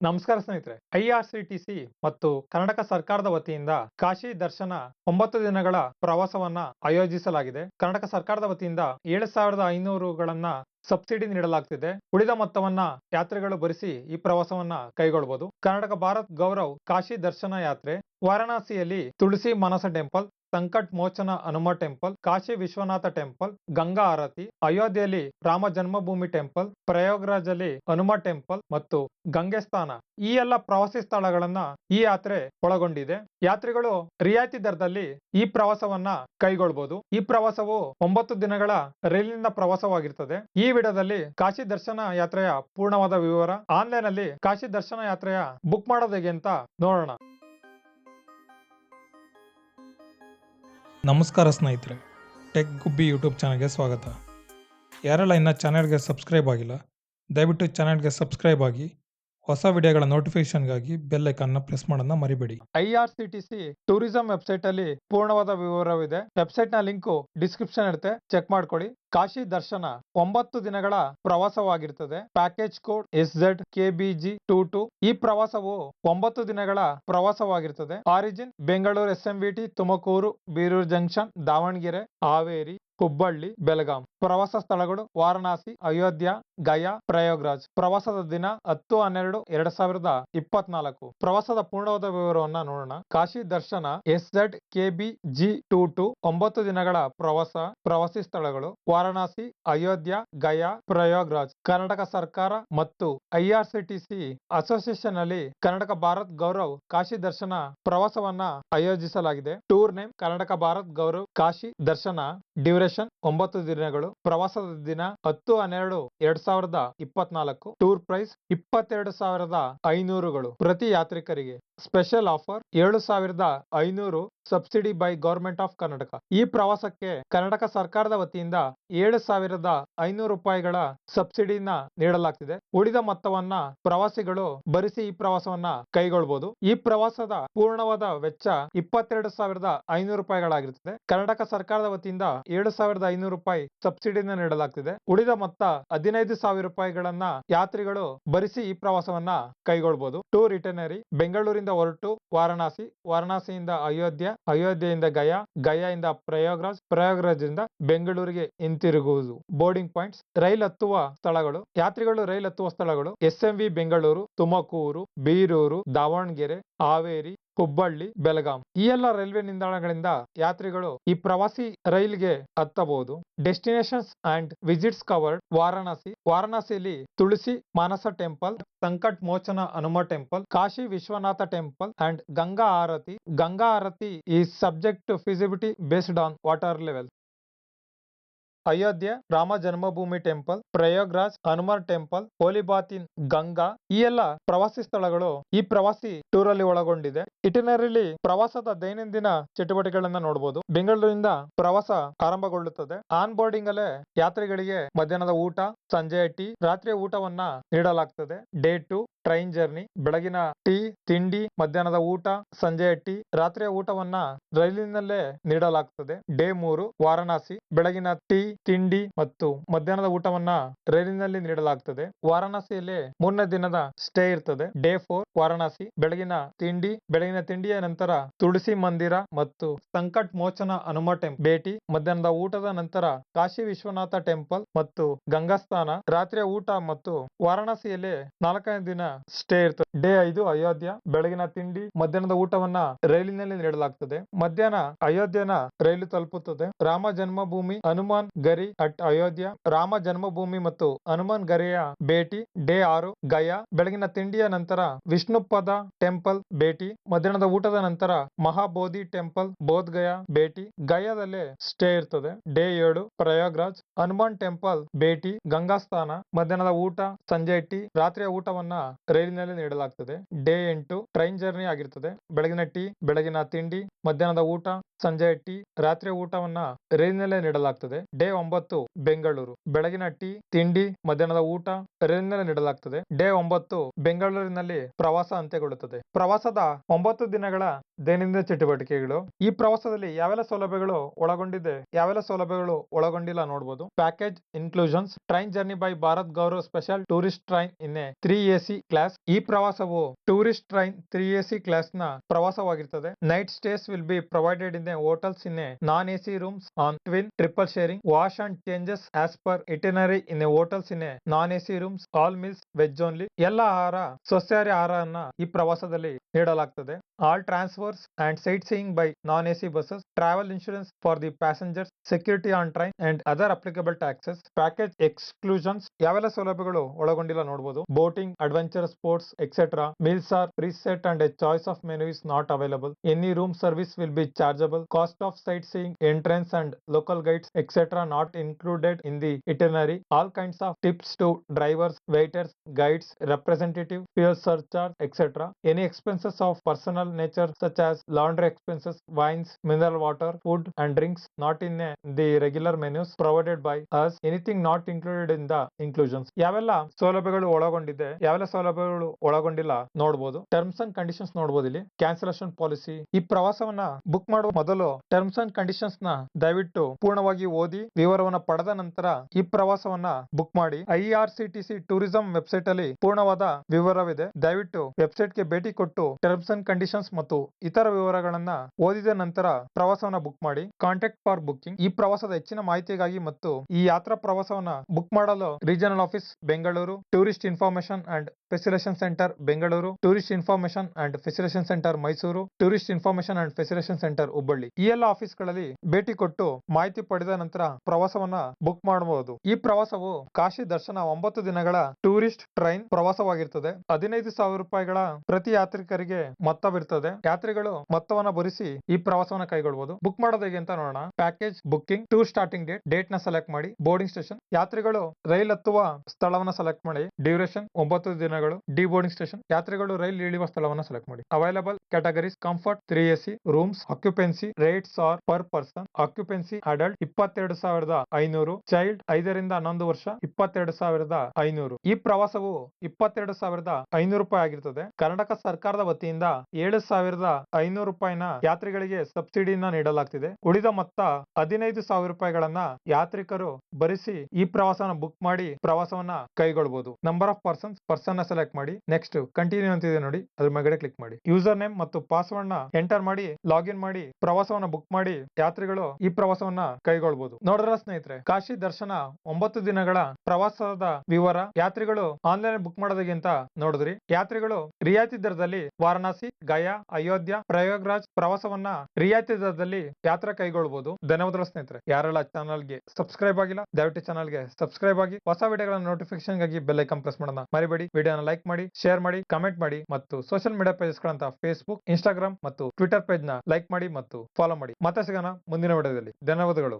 ನಮಸ್ಕಾರ ಸ್ನೇಹಿತರೆ. ಐಆರ್ಸಿಟಿಸಿ ಮತ್ತು ಕರ್ನಾಟಕ ಸರ್ಕಾರದ ವತಿಯಿಂದ ಕಾಶಿ ದರ್ಶನ ಒಂಬತ್ತು ದಿನಗಳ ಪ್ರವಾಸವನ್ನ ಆಯೋಜಿಸಲಾಗಿದೆ. ಕರ್ನಾಟಕ ಸರ್ಕಾರದ ವತಿಯಿಂದ ಏಳು ಸಾವಿರದ ಐನೂರುಗಳನ್ನ ಸಬ್ಸಿಡಿ ನೀಡಲಾಗ್ತಿದೆ. ಉಳಿದ ಮೊತ್ತವನ್ನ ಯಾತ್ರೆಗಳು ಭರಿಸಿ ಈ ಪ್ರವಾಸವನ್ನ ಕೈಗೊಳ್ಳಬಹುದು ಕರ್ನಾಟಕ ಭಾರತ್ ಗೌರವ್ ಕಾಶಿ ದರ್ಶನ ಯಾತ್ರೆ ವಾರಣಾಸಿಯಲ್ಲಿ Tulsi Manas temple Sankat Mochan Hanuma temple, Kashi Vishwanath temple, Ganga aarti, ಅಯೋಧ್ಯೆಯಲ್ಲಿ ರಾಮ ಜನ್ಮಭೂಮಿ ಟೆಂಪಲ್, ಪ್ರಯಾಗ್ರಾಜಲ್ಲಿ ಹನುಮ ಟೆಂಪಲ್ ಮತ್ತು ಗಂಗೆ ಸ್ಥಾನ. ಈ ಎಲ್ಲ ಪ್ರವಾಸಿ ಸ್ಥಳಗಳನ್ನ ಈ ಯಾತ್ರೆ ಒಳಗೊಂಡಿದೆ. ಯಾತ್ರಿಗಳು ರಿಯಾಯಿತಿ ದರದಲ್ಲಿ ಈ ಪ್ರವಾಸವನ್ನ ಕೈಗೊಳ್ಳಬಹುದು ಈ ಪ್ರವಾಸವು ಒಂಬತ್ತು ದಿನಗಳ ರೈಲಿನಿಂದ ಪ್ರವಾಸವಾಗಿರ್ತದೆ. ಈ ವಿಡದಲ್ಲಿ ಕಾಶಿ ದರ್ಶನ ಯಾತ್ರೆಯ ಪೂರ್ಣವಾದ ವಿವರ ಆನ್ಲೈನ್ ಅಲ್ಲಿ ಕಾಶಿ ದರ್ಶನ ಯಾತ್ರೆಯ ಬುಕ್ ಮಾಡೋದು ಹೇಗೆ ಅಂತ ನೋಡೋಣ. ನಮಸ್ಕಾರ ಸ್ನೇಹಿತರೆ. ಟೆಕ್ ಗುಬ್ಬಿ ಯೂಟ್ಯೂಬ್ ಚಾನಲ್ಗೆ ಸ್ವಾಗತ. ಯಾರೆಲ್ಲ ಇನ್ನು ಚಾನಲ್ಗೆ ಸಬ್ಸ್ಕ್ರೈಬ್ ಆಗಿಲ್ಲ, ದಯವಿಟ್ಟು ಚಾನಲ್ಗೆ ಸಬ್ಸ್ಕ್ರೈಬ್ ಆಗಿ ಹೊಸ ವಿಡಿಯೋಗಳ ನೋಟಿಫಿಕೇಶನ್ಗಾಗಿ ಬೆಲ್ ಐಕಾನ್ನ ಪ್ರೆಸ್ ಮಾಡೋದನ್ನ ಮರಿಬೇಡಿ. ಐಆರ್ಸಿಟಿಸಿ ಟೂರಿಸಂ ವೆಬ್ಸೈಟ್ ಅಲ್ಲಿ ಪೂರ್ಣವಾದ ವಿವರವಿದೆ. ವೆಬ್ಸೈಟ್ನ ಲಿಂಕ್ ಡಿಸ್ಕ್ರಿಪ್ಷನ್ ಇರುತ್ತೆ. ಚೆಕ್ ಮಾಡ್ಕೊಳ್ಳಿ. ಕಾಶಿ ದರ್ಶನ ಒಂಬತ್ತು ದಿನಗಳ ಪ್ರವಾಸವಾಗಿರ್ತದೆ. Package code S Z KBG two two ಈ ಪ್ರವಾಸವು ಒಂಬತ್ತು ದಿನಗಳ ಪ್ರವಾಸವಾಗಿರ್ತದೆ. Origin Bengaluru S M T Tumakuru Birur junction Davanagere Haveri Hubballi, Belgaum. ಪ್ರವಾಸ ಸ್ಥಳಗಳು ವಾರಣಾಸಿ, ಅಯೋಧ್ಯ, ಗಯಾ, ಪ್ರಯಾಗ್ರಾಜ್. ಪ್ರವಾಸದ ದಿನ ಹತ್ತು ಹನ್ನೆರಡು ಎರಡ್ ಸಾವಿರದ ಇಪ್ಪತ್ನಾಲ್ಕು. ಪ್ರವಾಸದ ಪೂರ್ಣವಾದ ವಿವರವನ್ನ ನೋಡೋಣ. ಕಾಶಿ ದರ್ಶನ S Z KB G two two ಒಂಬತ್ತು ದಿನಗಳ ಪ್ರವಾಸ, ಪ್ರವಾಸಿ ಸ್ಥಳಗಳು ವಾರಣಾಸಿ, ಅಯೋಧ್ಯ, ಗಯಾ, ಪ್ರಯಾಗ್ರಾಜ್. ಕರ್ನಾಟಕ ಸರ್ಕಾರ ಮತ್ತು ಐಆರ್ಸಿಟಿಸಿ ಅಸೋಸಿಯೇಷನ್ ಅಲ್ಲಿ ಕರ್ನಾಟಕ ಭಾರತ್ ಗೌರವ್ ಕಾಶಿ ದರ್ಶನ ಪ್ರವಾಸವನ್ನ ಆಯೋಜಿಸಲಾಗಿದೆ. ಟೂರ್ ನೇಮ್ ಕರ್ನಾಟಕ ಭಾರತ್ ಗೌರವ್ ಕಾಶಿ ದರ್ಶನ ಡ್ಯೂರೇಷನ್. ಒಂಬತ್ತು ದಿನಗಳು, ಪ್ರವಾಸದ ದಿನ, ಹತ್ತು, ಹನ್ನೆರಡು, ಎರಡ್ ಸಾವಿರದ ಇಪ್ಪತ್ನಾಲ್ಕು ಟೂರ್ ಪ್ರೈಸ್ ಇಪ್ಪತ್ತೆರಡು ಸಾವಿರದ ಐನೂರುಗಳು ಪ್ರತಿ ಯಾತ್ರಿಕರಿಗೆ. ಸ್ಪೆಷಲ್ ಆಫರ್ ಏಳು ಸಾವಿರದ ಐನೂರು subsidy by government of Karnataka. ಈ ಪ್ರವಾಸಕ್ಕೆ ಕರ್ನಾಟಕ ಸರ್ಕಾರದ ವತಿಯಿಂದ ಏಳು ಸಾವಿರದ ಐನೂರು ರೂಪಾಯಿಗಳ ಸಬ್ಸಿಡಿನ ನೀಡಲಾಗ್ತಿದೆ. ಉಳಿದ ಮೊತ್ತವನ್ನ ಪ್ರವಾಸಿಗಳು ಭರಿಸಿ ಈ ಪ್ರವಾಸವನ್ನ ಕೈಗೊಳ್ಳಬಹುದು ಈ ಪ್ರವಾಸದ ಪೂರ್ಣವಾದ ವೆಚ್ಚ ಇಪ್ಪತ್ತೆರಡು ಸಾವಿರದ ಐನೂರು ರೂಪಾಯಿಗಳಾಗಿರುತ್ತದೆ. ಕರ್ನಾಟಕ ಸರ್ಕಾರದ ವತಿಯಿಂದ ಏಳು ಸಾವಿರದ ಐನೂರು ರೂಪಾಯಿ ಸಬ್ಸಿಡಿನ ನೀಡಲಾಗ್ತಿದೆ. ಉಳಿದ ಮೊತ್ತ ಹದಿನೈದು ಸಾವಿರ ರೂಪಾಯಿಗಳನ್ನ ಯಾತ್ರಿಗಳು ಭರಿಸಿ ಈ ಪ್ರವಾಸವನ್ನ ಕೈಗೊಳ್ಳಬಹುದು ಟೂರ್ ಇಟನರಿ ಬೆಂಗಳೂರಿಂದ ಹೊರಟು ವಾರಣಾಸಿ, ವಾರಣಾಸಿಯಿಂದ ಅಯೋಧ್ಯ, ಅಯೋಧ್ಯೆಯಿಂದ ಗಯಾ, ಗಯಾಯಿಂದ ಪ್ರಯಾಗ್ರಾಜ್ ಪ್ರಯಾಗ್ರಾಜ್ನಿಂದ ಬೆಂಗಳೂರಿಗೆ ಹಿಂತಿರುಗುವುದು. ಬೋರ್ಡಿಂಗ್ ಪಾಯಿಂಟ್ಸ್, ರೈಲ್ ಹತ್ತುವ ಸ್ಥಳಗಳು, ಯಾತ್ರಿಗಳು ರೈಲ್ ಹತ್ತುವ ಸ್ಥಳಗಳು S M V Bengaluru, Tumakuru, Birur, Davanagere, Haveri Hubballi, Belgaum ಈ ಎಲ್ಲ ರೈಲ್ವೆ ನಿಲ್ದಾಣಗಳಿಂದ ಯಾತ್ರಿಗಳು ಈ ಪ್ರವಾಸಿ ರೈಲ್ಗೆ ಹತ್ತಬಹುದು. Destinations and visits covered Varanasi ವಾರಣಾಸಿಯಲ್ಲಿ Tulsi Manas temple, Sankat Mochan Hanuma temple, Kashi Vishwanath temple and Ganga Aarti. Ganga Aarti ಈ subject feasibility based on water level. Ayodhya, Ram Janmabhoomi temple, Prayagraj, Hanuman temple, holy bath in, Ganga ಈ ಎಲ್ಲ ಪ್ರವಾಸಿ ಸ್ಥಳಗಳು ಈ ಪ್ರವಾಸಿ tour ಅಲ್ಲಿ ಒಳಗೊಂಡಿದೆ. ಇಟಿನರಿಲಿ ಪ್ರವಾಸದ ದೈನಂದಿನ ಚಟುವಟಿಕೆಗಳನ್ನ ನೋಡಬಹುದು ಬೆಂಗಳೂರಿಂದ ಪ್ರವಾಸ ಆರಂಭಗೊಳ್ಳುತ್ತದೆ. ಆನ್ ಬೋರ್ಡಿಂಗ್ ಅಲ್ಲೇ ಯಾತ್ರಿಗಳಿಗೆ ಮಧ್ಯಾಹ್ನದ ಊಟ ಸಂಜೆಯ ಟೀ ರಾತ್ರಿಯ ಊಟವನ್ನ ನೀಡಲಾಗ್ತದೆ. ಡೇ ಟು, ಟ್ರೈನ್ ಜರ್ನಿ, ಬೆಳಗಿನ ಟೀ, ತಿಂಡಿ, ಮಧ್ಯಾಹ್ನದ ಊಟ ಸಂಜೆಯ ಟೀ, ರಾತ್ರಿಯ ಊಟವನ್ನ ರೈಲಿನಲ್ಲೇ ನೀಡಲಾಗ್ತದೆ. ಡೇ ಮೂರು, ವಾರಣಾಸಿ, ಬೆಳಗಿನ ಟೀ ತಿಂಡಿ ಮತ್ತು ಮಧ್ಯಾಹ್ನದ ಊಟವನ್ನ ಟ್ರೈನಿನಲ್ಲಿ ನೀಡಲಾಗ್ತದೆ. ವಾರಾಣಸಿಯಲ್ಲಿ ಮೂರನೇ ದಿನದ ಸ್ಟೇ ಇರ್ತದೆ. Day four Varanasi. ಬೆಳಗಿನ ತಿಂಡಿ, ಬೆಳಗಿನ ತಿಂಡಿಯ ನಂತರ ತುಳಸಿ ಮಂದಿರ ಮತ್ತು ಸಂಕಟ್ ಮೋಚನ ಹನುಮ ಟೆಂಪಲ್ ಭೇಟಿ, ಮಧ್ಯಾಹ್ನದ ಊಟದ ನಂತರ ಕಾಶಿ ವಿಶ್ವನಾಥ ಟೆಂಪಲ್ ಮತ್ತು ಗಂಗಾಸ್ಥಾನ. ರಾತ್ರಿಯ ಊಟ ಮತ್ತು ವಾರಣಾಸಿಯಲ್ಲಿ ನಾಲ್ಕನೇ ದಿನ ಸ್ಟೇ ಇರ್ತದೆ. ಡೇ ಐದು, ಅಯೋಧ್ಯ. ಬೆಳಗಿನ ತಿಂಡಿ, ಮಧ್ಯಾಹ್ನದ ಊಟವನ್ನ ರೈಲಿನಲ್ಲಿ ನೀಡಲಾಗ್ತದೆ. ಮಧ್ಯಾಹ್ನ ಅಯೋಧ್ಯೆನ ರೈಲು ತಲುಪುತ್ತದೆ. ರಾಮ ಜನ್ಮಭೂಮಿ ಹನುಮಾನ್ ಗರಿ ಅಟ್ ಅಯೋಧ್ಯ, ರಾಮ ಜನ್ಮಭೂಮಿ ಮತ್ತು ಹನುಮಾನ್ ಗರಿಯ ಭೇಟಿ, ಡೇ ಆರು, ಗಯಾ, ಬೆಳಗಿನ ತಿಂಡಿಯ ನಂತರ ವಿಷ್ಣುಪದ ಟೆಂಪಲ್ ಭೇಟಿ, ಮಧ್ಯಾಹ್ನದ ಊಟದ ನಂತರ ಮಹಾಬೋಧಿ ಟೆಂಪಲ್ ಬೋಧ್ ಗಯಾ ಭೇಟಿ, ಗಯಾದಲ್ಲೇ ಸ್ಟೇ ಇರ್ತದೆ. ಡೇ ಏಳು, ಪ್ರಯಾಗ್ರಾಜ್, ಹನುಮಾನ್ ಟೆಂಪಲ್ ಭೇಟಿ, ಗಂಗಾಸ್ಥಾನ, ಮಧ್ಯಾಹ್ನದ ಊಟ, ಸಂಜೆ ಟೀ ರಾತ್ರಿಯ ಊಟವನ್ನ ರೈಲಿನಲ್ಲಿ ನೀಡಲಾಗ್ತದೆ. ಡೇ ಎಂಟು, ಟ್ರೈನ್ ಜರ್ನಿ ಆಗಿರ್ತದೆ. ಬೆಳಗಿನ ಟೀ, ಬೆಳಗಿನ ತಿಂಡಿ, ಮಧ್ಯಾಹ್ನದ ಊಟ, ಸಂಜೆ ಟೀ ರಾತ್ರಿಯ ಊಟವನ್ನ ರೈಲಿನಲ್ಲೇ ನೀಡಲಾಗ್ತದೆ. ಡೇ ಡೇ ಒಂಬತ್ತು ಬೆಂಗಳೂರು. ಬೆಳಗಿನ ಟೀ, ತಿಂಡಿ, ಮಧ್ಯಾಹ್ನದ ಊಟ ರೈಲಿನಲ್ಲಿ ನೀಡಲಾಗ್ತದೆ. ಡೇ ಒಂಬತ್ತು ಬೆಂಗಳೂರಿನಲ್ಲಿ ಪ್ರವಾಸ ಅಂತ್ಯಗೊಳ್ಳುತ್ತದೆ. ಪ್ರವಾಸದ ಒಂಬತ್ತು ದಿನಗಳ ದೈನಂದಿನ ಚಟುವಟಿಕೆಗಳು. ಈ ಪ್ರವಾಸದಲ್ಲಿ ಯಾವೆಲ್ಲ ಸೌಲಭ್ಯಗಳು ಒಳಗೊಂಡಿದೆ, ಯಾವೆಲ್ಲ ಸೌಲಭ್ಯಗಳು ಒಳಗೊಂಡಿಲ್ಲ ನೋಡಬಹುದು package, inclusions, train journey by Bharat Gaurav special tourist train in three AC class. ಈ ಪ್ರವಾಸವು ಟೂರಿಸ್ಟ್ ಟ್ರೈನ್ ತ್ರೀ ಎಸಿ ಕ್ಲಾಸ್ನ ಪ್ರವಾಸವಾಗಿರ್ತದೆ. Night stays will be provided in hotels in a non AC rooms on twin triple sharing wash and changes as per itinerary in a hotels in a non A C rooms all meals veg only ಎಲ್ಲ ಆಹಾರ, ಸಸ್ಯಾಹಾರಿ ಆಹಾರವನ್ನ ಈ ಪ್ರವಾಸದಲ್ಲಿ ನೀಡಲಾಗ್ತದೆ. All transfers and sightseeing by non AC buses travel insurance for the passengers security on train and other applicable taxes package exclusions ಯಾವೆಲ್ಲ ಸೌಲಭ್ಯಗಳು ಒಳಗೊಂಡಿಲ್ಲ ನೋಡಬಹುದು boating adventure sports etcetera meals are preset and a choice of menu is not available any room service will be chargeable cost of sightseeing entrance and local guides guides not included in the itinerary all kinds of tips to drivers waiters guides representative fuel surcharge etc any expenses of personal nature such as laundry expenses wines mineral water food and drinks not in the regular menus provided by us anything not included in the inclusions ಯಾವೆಲ್ಲ ಸೌಲಭ್ಯಗಳು ಒಳಗೊಂಡಿದೆ ಯಾವೆಲ್ಲ ಸೌಲಭ್ಯಗಳು ಒಳಗೊಂಡಿಲ್ಲ ನೋಡಬಹುದು terms and conditions ನೋಡಬಹುದು ಇಲ್ಲಿ cancellation policy ಈ ಪ್ರವಾಸವನ್ನ ಬುಕ್ ಮಾಡುವ ಮೊದಲು ಟರ್ಮ್ಸ್ ಅಂಡ್ ಕಂಡೀಷನ್ಸ್ನ ದಯವಿಟ್ಟು ಪೂರ್ಣವಾಗಿ ಓದಿ ವಿವರವನ್ನ ಪಡೆದ ನಂತರ ಈ ಪ್ರವಾಸವನ್ನ ಬುಕ್ ಮಾಡಿ. I R C T C tourism website ಅಲ್ಲಿ ಪೂರ್ಣವಾದ ವಿವರವಿದೆ. ದಯವಿಟ್ಟು ವೆಬ್ಸೈಟ್ಗೆ ಭೇಟಿ ಕೊಟ್ಟು ಟರ್ಮ್ಸ್ ಅಂಡ್ ಕಂಡೀಷನ್ಸ್ ಮತ್ತು ಇತರ ವಿವರಗಳನ್ನ ಓದಿದ ನಂತರ ಪ್ರವಾಸವನ್ನ ಬುಕ್ ಮಾಡಿ. ಕಾಂಟ್ಯಾಕ್ಟ್ ಫಾರ್ ಬುಕ್ಕಿಂಗ್ ಈ ಪ್ರವಾಸದ ಹೆಚ್ಚಿನ ಮಾಹಿತಿಗಾಗಿ ಮತ್ತು ಈ ಯಾತ್ರಾ ಪ್ರವಾಸವನ್ನ ಬುಕ್ ಮಾಡಲು regional office Bengaluru tourist information and facilitation centre Bengaluru tourist information and facilitation centre Mysuru tourist information and facilitation centre Hubballi ಈ ಎಲ್ಲ ಆಫೀಸ್ಗಳಲ್ಲಿ ಭೇಟಿ ಕೊಟ್ಟು ಮಾಹಿತಿ ಪಡೆದ ನಂತರ ಪ್ರವಾಸವನ್ನ ಬುಕ್ ಮಾಡಬಹುದು. ಈ ಪ್ರವಾಸವು ಕಾಶಿ ದರ್ಶನ ಒಂಬತ್ತು ದಿನಗಳ ಟೂರಿಸ್ಟ್ ಟ್ರೈನ್ ಪ್ರವಾಸವಾಗಿರ್ತದೆ. ಹದಿನೈದು ಸಾವಿರ ರೂಪಾಯಿಗಳ ಪ್ರತಿ ಯಾತ್ರಿಕರಿಗೆ ಮೊತ್ತವಿರ್ತದೆ. ಯಾತ್ರಿಗಳು ಮೊತ್ತವನ್ನ ಭರಿಸಿ ಈ ಪ್ರವಾಸವನ್ನ ಕೈಗೊಳ್ಳಬಹುದು ಬುಕ್ ಮಾಡೋದು ಹೇಗೆ ಅಂತ ನೋಡೋಣ. Package booking tour starting date ಡೇಟ್ನ select ಮಾಡಿ ಬೋರ್ಡಿಂಗ್ ಸ್ಟೇಷನ್ ಯಾತ್ರಿಗಳು ರೈಲ್ ಹತ್ತುವ ಸ್ಥಳವನ್ನ ಸೆಲೆಕ್ಟ್ ಮಾಡಿ ಡ್ಯೂರೇಷನ್ ಒಂಬತ್ತು ದಿನಗಳು ಡಿ ಬೋರ್ಡಿಂಗ್ ಸ್ಟೇಷನ್, ಯಾತ್ರೆಗಳು, ರೈಲ್ ಇಳಿಯುವ ಸ್ಥಳವನ್ನು ಸೆಲೆಕ್ಟ್ ಮಾಡಿ. Available categories comfort three AC rooms occupancy rates are per person occupancy adult ಇಪ್ಪತ್ತೆರಡು ಸಾವಿರದ ಐನೂರು ಚೈಲ್ಡ್ ಐದರಿಂದ ಹನ್ನೊಂದು ವರ್ಷ, ಇಪ್ಪತ್ತೆರಡು ಸಾವಿರದ ಐನೂರು. ಈ ಪ್ರವಾಸವು ಇಪ್ಪತ್ತೆರಡು ಸಾವಿರದ ಐನೂರು ರೂಪಾಯಿ ಆಗಿರುತ್ತದೆ ಕರ್ನಾಟಕ ಸರ್ಕಾರದ ವತಿಯಿಂದ ಏಳು ಸಾವಿರದ ಐನೂರು ರೂಪಾಯಿನ ಯಾತ್ರಿಗಳಿಗೆ ಸಬ್ಸಿಡಿಯನ್ನ ನೀಡಲಾಗ್ತಿದೆ. ಉಳಿದ ಮೊತ್ತ ಹದಿನೈದು ಸಾವಿರ ರೂಪಾಯಿಗಳನ್ನ ಯಾತ್ರಿಕರು ಭರಿಸಿ ಈ ಪ್ರವಾಸನ ಬುಕ್ ಮಾಡಿ ಪ್ರವಾಸವನ್ನ ಕೈಗೊಳ್ಳಬಹುದು number of persons person select ಮಾಡಿ ನೆಕ್ಸ್ಟ್ ಕಂಟಿನ್ಯೂ ಅಂತಿದೆ ನೋಡಿ, ಅದ್ರ ಮೇಲ್ಗಡೆ ಕ್ಲಿಕ್ ಮಾಡಿ. ಯೂಸರ್ ನೇಮ್ ಮತ್ತು ಪಾಸ್ವರ್ಡ್ನ ಎಂಟರ್ ಮಾಡಿ ಲಾಗಿನ್ ಮಾಡಿ, ಪ್ರವಾಸವನ್ನ ಬುಕ್ ಮಾಡಿ, ಯಾತ್ರಿಗಳು ಈ ಪ್ರವಾಸವನ್ನ ಕೈಗೊಳ್ಳಬಹುದು ನೋಡಿದ್ರ ಸ್ನೇಹಿತರೆ, ಕಾಶಿ ದರ್ಶನ ಒಂಬತ್ತು ದಿನಗಳ ಪ್ರವಾಸದ ವಿವರ ಯಾತ್ರಿಗಳು ಆನ್ಲೈನ್ ಬುಕ್ ಮಾಡೋದಕ್ಕಿಂತ ನೋಡಿದ್ರಿ. ಯಾತ್ರಿಗಳು ರಿಯಾಯಿತಿ ದರದಲ್ಲಿ ವಾರಣಾಸಿ, ಗಯಾ, ಅಯೋಧ್ಯ, ಪ್ರಯಾಗ್ರಾಜ್ ಪ್ರವಾಸವನ್ನ ರಿಯಾಯಿತಿ ದರದಲ್ಲಿ ಯಾತ್ರೆ ಕೈಗೊಳ್ಳಬಹುದು ಧನ್ಯವಾದಗಳು ಸ್ನೇಹಿತರೆ. ಯಾರೆಲ್ಲ ಚಾನಲ್ಗೆ ಸಬ್ಸ್ಕ್ರೈಬ್ ಆಗಿಲ್ಲ, ದಯವಿಟ್ಟು ಚಾನಲ್ಗೆ ಸಬ್ಸ್ಕ್ರೈಬ್ ಆಗಿ, ಹೊಸ ವಿಡಿಯೋಗಳ ನೋಟಿಫಿಕೇಶನ್ಗಾಗಿ ಬೆಲ್ ಐಕಾನ್ ಪ್ರೆಸ್ ಮಾಡೋಣ ಮರಿಬೇಡಿ. ವಿಡಿಯೋನ ಲೈಕ್ ಮಾಡಿ ಶೇರ್ ಮಾಡಿ ಕಮೆಂಟ್ ಮಾಡಿ ಮತ್ತು ಸೋಷಿಯಲ್ ಮೀಡಿಯಾ ಪೇಜಸ್ ಗಳಂತ ಫೇಸ್ಬುಕ್ ಇನ್ಸ್ಟಾಗ್ರಾಮ್ ಮತ್ತು ಟ್ವಿಟರ್ ಪೇಜ್ನ ಲೈಕ್ ಮಾಡಿ ಮತ್ತು ಫಾಲೋ ಮಾಡಿ. ಮತ್ತೆ ಸಿಗೋಣ ಮುಂದಿನ ವಿಡಿಯೋದಲ್ಲಿ. ಧನ್ಯವಾದಗಳು.